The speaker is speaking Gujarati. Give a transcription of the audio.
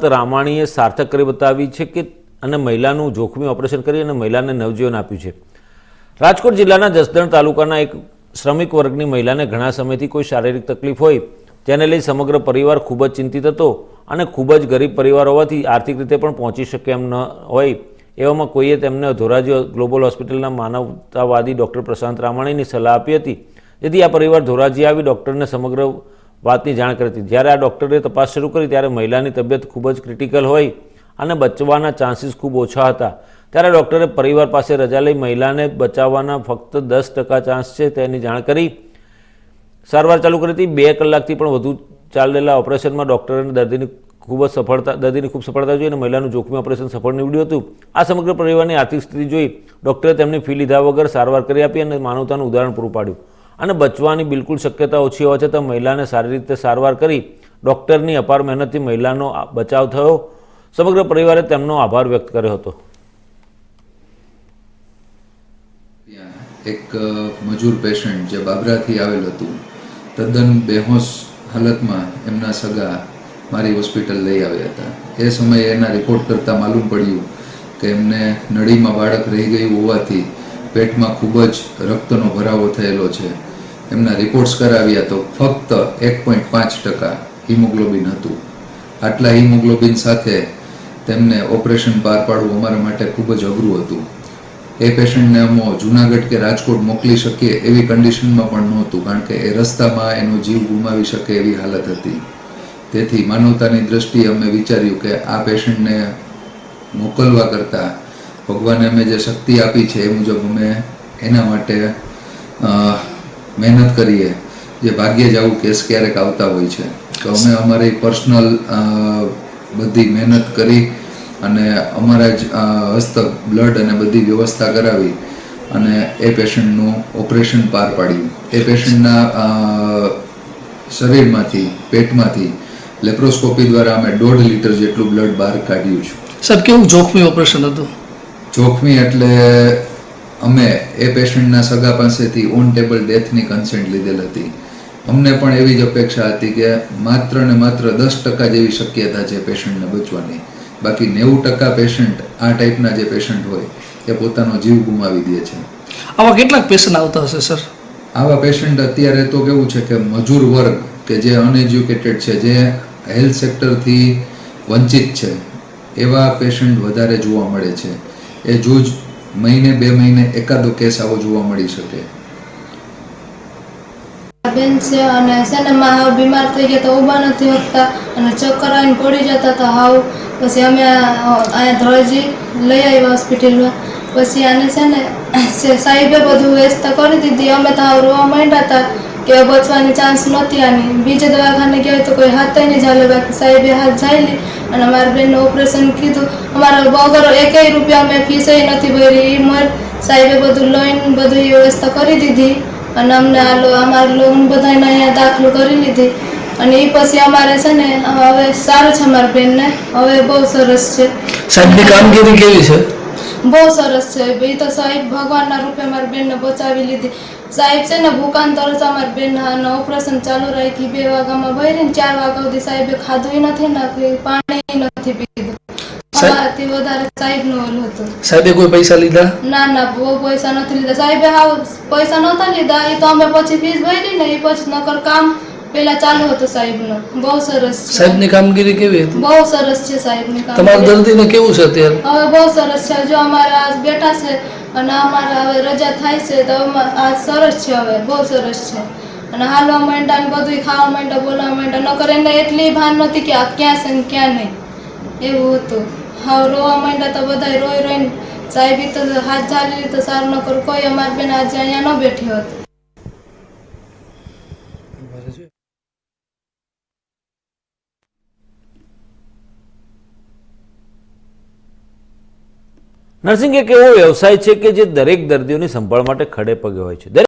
પ્રશાંત રામાણીએ સાર્થક કરી બતાવી છે કે અને મહિલાનું જોખમી ઓપરેશન કરી અને મહિલાને નવજીવન આપ્યું છે. રાજકોટ જિલ્લાના જસદણ તાલુકાના એક શ્રમિક વર્ગની મહિલાને ઘણા સમયથી કોઈ શારીરિક તકલીફ હોય, તેને લઈ સમગ્ર પરિવાર ખૂબ જ ચિંતિત હતો અને ખૂબ જ ગરીબ પરિવાર હોવાથી આર્થિક રીતે પણ પહોંચી શકે એમ ન હોય એવામાં કોઈએ તેમને ધોરાજી ગ્લોબલ હોસ્પિટલના માનવતાવાદી ડૉક્ટર પ્રશાંત રામાણીની સલાહ આપી હતી, જેથી આ પરિવાર ધોરાજી આવી ડૉક્ટરને સમગ્ર વાતની જાણ કરી હતી. જ્યારે આ ડૉક્ટરે તપાસ શરૂ કરી ત્યારે મહિલાની તબિયત ખૂબ જ ક્રિટિકલ હોય અને બચવાના ચાન્સીસ ખૂબ ઓછા હતા. ત્યારે ડૉક્ટરે પરિવાર પાસે રજા લઈ મહિલાને બચાવવાના ફક્ત દસ ટકા ચાન્સ છે તેની જાણ કરી. સારવાર ચાલુ કરી હતી. બે કલાકથી પણ વધુ ચાલેલા ઓપરેશનમાં ડૉક્ટરે દર્દીની ખૂબ જ સફળતા, દર્દીની ખૂબ સફળતા જોઈ અને મહિલાનું જોખમી ઓપરેશન સફળ નીવડ્યું હતું. આ સમગ્ર પરિવારની આર્થિક સ્થિતિ જોઈ ડૉક્ટરે તેમની ફી લીધા વગર સારવાર કરી આપી અને માનવતાનું ઉદાહરણ પૂરું પાડ્યું. અને બચવાની બિલકુલ શક્યતા ઓછી હોવા છતાં મહિલાને સારી રીતે સારવાર કરી ડૉક્ટરની અપાર મહેનતથી મહિલાનો બચાવ થયો. સમગ્ર પરિવારે તેમનો આભાર વ્યક્ત કર્યો હતો. એક મજૂર પેશન્ટ જે બાબરાથી આવેલ હતું, તદ્દન બેહોશ હાલતમાં એમના સગા મારી હોસ્પિટલ લઈ આવ્યા હતા. એ સમયે એના રિપોર્ટ કરતાં માલુમ પડ્યું કે એમને નળીમાં બાળક રહી ગયું હોવાથી પેટમાં ખૂબ જ રક્તનો ભરાવો થયેલો છે. એમના રિપોર્ટ્સ કરાવ્યા તો ફક્ત એક પોઈન્ટ પાંચ ટકા હિમોગ્લોબિન હતું. આટલા હિમોગ્લોબિન સાથે તેમને ઓપરેશન પાર પાડવું અમારા માટે ખૂબ જ અઘરું હતું. એ પેશન્ટને અમો જુનાગઢ કે રાજકોટ મોકલી શકીએ એવી કન્ડિશનમાં પણ નહોતું, કારણ કે એ રસ્તામાં એનો જીવ ગુમાવી શકે એવી હાલત હતી. તેથી માનવતાની દ્રષ્ટિએ અમે વિચાર્યું કે આ પેશન્ટને મોકલવા કરતાં ભગવાને અમે જે શક્તિ આપી છે એ મુજબ અમે એના માટે મહેનત કરીએ જે ભાગ્યે જ આવું કેસ ક્યારેક આવતા હોય છે. તો અમે અમારી પર્સનલ બધી મહેનત કરી અને અમારા જ હસ્તક બ્લડ અને બધી વ્યવસ્થા કરાવી અને એ પેશન્ટનું ઓપરેશન પાર પાડ્યું. એ પેશન્ટના શરીરમાંથી પેટમાંથી લેપ્રોસ્કોપી દ્વારા અમે દોઢ લીટર જેટલું બ્લડ બહાર કાઢ્યું છે. સાહેબ કેવું જોખમી ઓપરેશન હતું? જોખમી એટલે અમે એ પેશન્ટના સગા પાસેથી ઓન ટેબલ ડેથની કન્સેન્ટ લીધેલ હતી. અમને પણ એવી જ અપેક્ષા હતી કે માત્ર ને માત્ર દસ ટકા જેવી શક્યતા છે પેશન્ટને બચવાની. બાકી નેવું ટકા પેશન્ટ આ ટાઈપના જે પેશન્ટ હોય એ પોતાનો જીવ ગુમાવી દે છે. આવા કેટલાક પેશન્ટ આવતા હશે સર? આવા પેશન્ટ અત્યારે તો કેવું છે કે મજૂર વર્ગ કે જે અનએજ્યુકેટેડ છે જે હેલ્થ સેક્ટરથી વંચિત છે એવા પેશન્ટ વધારે જોવા મળે છે. એ જૂજ મહિને, બે મહિને એકાદો કેસ આવો જોવા મળી શકે. બેન છે અને છે ને માં હાવ બીમાર થઈ ગયા તો ઊભા નથી શકતા અને ચક્કર આવીને પડી જતા તો હાવ. પછી અમે અહીંયા ધોળજી લઈ આવ્યા હોસ્પિટલમાં. પછી આને છે ને સાહેબે બધું વ્યસ્ત કરી દીધી. અમે તો હાવ રોવા માંડ્યા હતા કે બચવાની ચાન્સ નહોતી આની. બીજે દવાખાને ગયા તો કોઈ હાથ નહીં ચાલે. બાકી સાહેબે હાથ જાયલી. અને અમારા બેનનું ઓપરેશન કીધું. અમારા વગર એકેય રૂપિયા અમે ફીસ નથી ભરી એ મર સાહેબે બધું લઈને બધું વ્યવસ્થા કરી દીધી. અને અમને આ અમારા લોન બધાને અહીંયા દાખલો કરી લીધી. અને એ પછી અમારે છે ને, હવે સારું છે અમારા બેનને. હવે બહુ સરસ છે. સાહેબની કામગીરી કેવી છે? બહુ સરસ છે. એ તો સાહેબ ભગવાનના રૂપે મારી બેનને બચાવી લીધી. સાહેબ છે ને ભૂકાન તરસ અમારી બેન ઓપરેશન ચાલુ રાખી બે વાગ્યામાં ભરીને ચાર વાગ્યા સુધી સાહેબે ખાધું નથી ને પાણી નથી પીધું. સાહેબ- વધારે સાહેબનું ઓલું હતો. સાહેબે કોઈ પૈસા લીધા? ના ના બહુ પૈસા નથી લીધા. સાહેબે હાવ પૈસા નહોતા લીધા. એ તો અમે પછી ફીસ ભરી ને એ પછી નકર કામ પેલા ચાલુ હતું સાહેબનું. બહુ સરસ છે. સાહેબની કામગીરી કેવી હતી? બહુ સરસ છે સાહેબની કામ તમારા દર્દીને કેવું છે અત્યારે? હવે બહુ સરસ છે. જો અમારે બેઠા છે અને અમારે હવે રજા થાય છે તો આ સરસ છે હવે. બહુ સરસ છે. અને હાલવા માંડ્યા ને બધું ખાવા માંડ્યા બોલવા માંડ્યા નકર એને એટલી ભાન નહોતી કે આ ક્યાં છે ને ક્યાં નહીં. એવું હતું. હા રોવા માંડ્યા તો બધા રોઈ રોઈને સાહેબી તો હાથ ઝાલી તો સારું ન કરું કોઈ અમારી બેન આજે અહીંયા ન બેઠી હોત. નર્સિંગ એક એવો વ્યવસાય છે કે જે દરેક દર્દીઓની સંભાળ માટે ખડે પગે હોય છે.